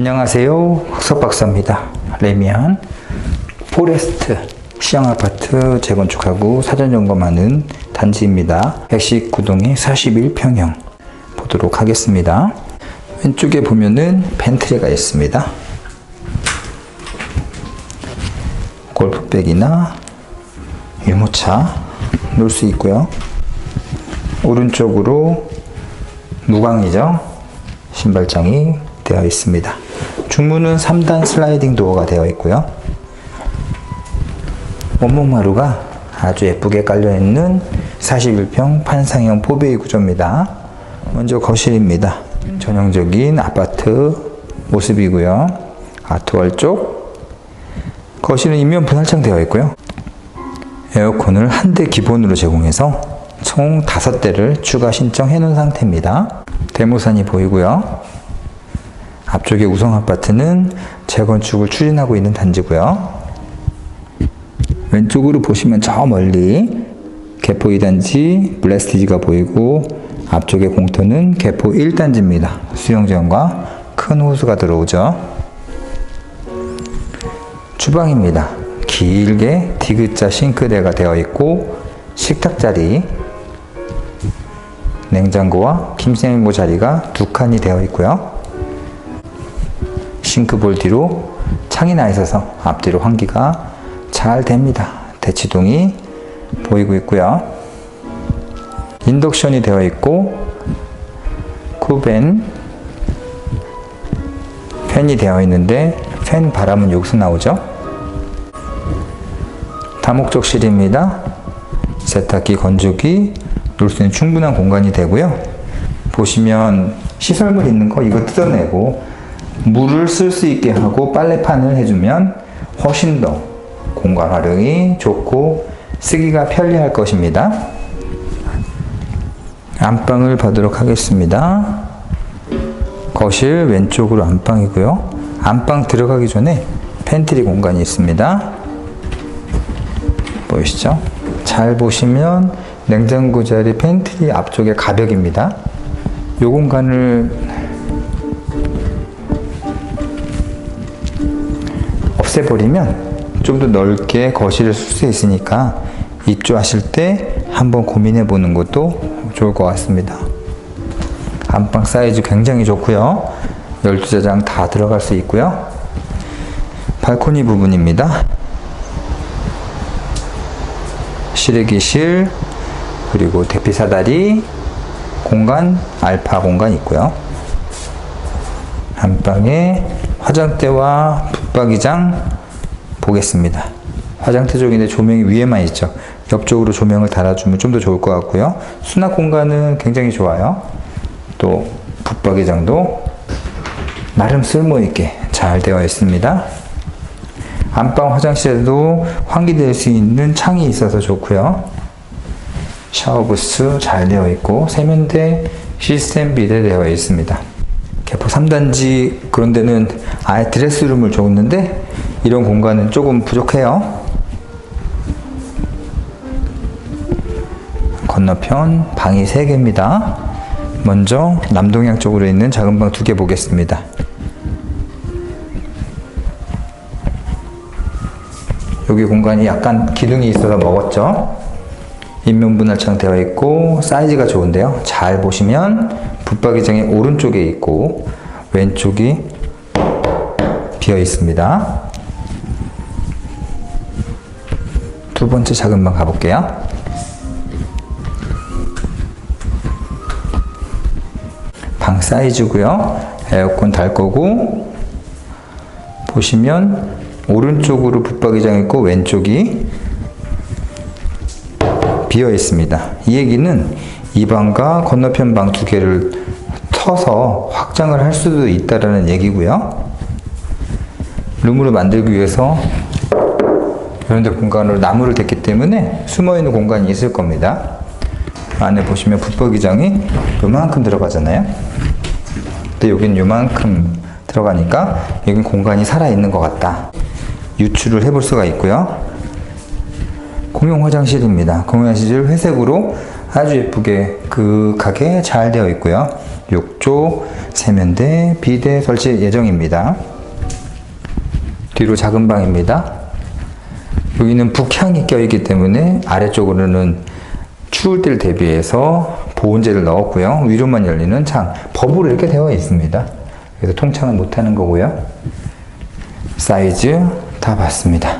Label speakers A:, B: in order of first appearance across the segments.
A: 안녕하세요. 흑석박사입니다. 레미안 포레스트 시장 아파트 재건축하고 사전 점검하는 단지입니다. 119동의 41평형 보도록 하겠습니다. 왼쪽에 보면은 벤트리가 있습니다. 골프백이나 유모차 놓을 수 있고요. 오른쪽으로 무광이죠. 신발장이 되어 있습니다. 중문은 3단 슬라이딩 도어가 되어 있고요. 원목마루가 아주 예쁘게 깔려있는 41평 판상형 포베이 구조입니다. 먼저 거실입니다. 전형적인 아파트 모습이고요. 아트월 쪽 거실은 인면 분할창 되어 있고요. 에어컨을 한 대 기본으로 제공해서 총 5대를 추가 신청해 놓은 상태입니다. 대모산이 보이고요. 앞쪽에 우성 아파트는 재건축을 추진하고 있는 단지고요. 왼쪽으로 보시면 저 멀리 개포 2단지 블레스티지가 보이고 앞쪽에 공터는 개포 1단지입니다. 수영장과 큰 호수가 들어오죠. 주방입니다. 길게 디귿자 싱크대가 되어 있고 식탁 자리, 냉장고와 김생고 자리가 두 칸이 되어 있고요. 싱크볼 뒤로 창이 나 있어서 앞뒤로 환기가 잘 됩니다. 대치동이 보이고 있고요. 인덕션이 되어 있고 쿠벤 팬이 되어 있는데 팬 바람은 여기서 나오죠. 다목적실입니다. 세탁기, 건조기 놓을 수 있는 충분한 공간이 되고요. 보시면 시설물 있는 거 이거 뜯어내고 물을 쓸 수 있게 하고 빨래판을 해주면 훨씬 더 공간 활용이 좋고 쓰기가 편리할 것입니다. 안방을 보도록 하겠습니다. 거실 왼쪽으로 안방이고요. 안방 들어가기 전에 팬트리 공간이 있습니다. 보이시죠? 잘 보시면 냉장고 자리 팬트리 앞쪽에 가벽입니다. 이 공간을 없애버리면 좀 더 넓게 거실을 쓸 수 있으니까 입주하실 때 한번 고민해 보는 것도 좋을 것 같습니다. 안방 사이즈 굉장히 좋고요. 12자장 다 들어갈 수 있고요. 발코니 부분입니다. 실외기실 그리고 대피 사다리 공간 알파 공간 있고요. 안방에 화장대와 붙박이장 보겠습니다. 화장대 쪽인데 조명이 위에만 있죠. 옆쪽으로 조명을 달아주면 좀 더 좋을 것 같고요. 수납 공간은 굉장히 좋아요. 또 붙박이장도 나름 쓸모 있게 잘 되어 있습니다. 안방 화장실에도 환기될 수 있는 창이 있어서 좋고요. 샤워 부스 잘 되어 있고 세면대 시스템 비대 되어 있습니다. 개포 3단지 그런 데는 아예 드레스룸을 줬는데 이런 공간은 조금 부족해요. 건너편 방이 3개입니다. 먼저 남동향 쪽으로 있는 작은 방 2개 보겠습니다. 여기 공간이 약간 기둥이 있어서 먹었죠. 인면 분할창 되어 있고 사이즈가 좋은데요. 잘 보시면 붙박이장이 오른쪽에 있고 왼쪽이 비어 있습니다. 두 번째 작은 방 가볼게요. 방 사이즈고요. 에어컨 달 거고 보시면 오른쪽으로 붙박이장 있고 왼쪽이 비어 있습니다. 이 얘기는 이 방과 건너편 방 두 개를 터서 확장을 할 수도 있다라는 얘기고요. 룸으로 만들기 위해서 데 공간으로 나무를 댔기 때문에 숨어 있는 공간이 있을 겁니다. 안에 보시면 붙박이장이 요만큼 들어가잖아요. 근데 여긴 요만큼 들어가니까 여긴 공간이 살아있는 것 같다. 유출을 해볼 수가 있고요. 공용 화장실입니다. 공용 화장실 회색으로 아주 예쁘게 그윽하게 잘 되어 있고요. 욕조, 세면대, 비대 설치 예정입니다. 뒤로 작은 방입니다. 여기는 북향이 껴있기 때문에 아래쪽으로는 추울 때를 대비해서 보온재를 넣었고요. 위로만 열리는 창, 법으로 이렇게 되어 있습니다. 그래서 통창은 못하는 거고요. 사이즈 다 봤습니다.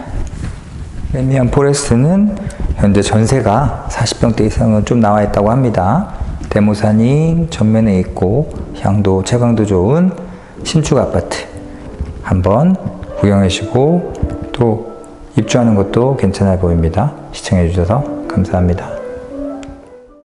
A: 레미안 포레스트는 현재 전세가 40평대 이상은 좀 나와 있다고 합니다. 데모산이 전면에 있고 향도 채광도 좋은 신축 아파트 한번 구경하시고 또 입주하는 것도 괜찮아 보입니다. 시청해 주셔서 감사합니다.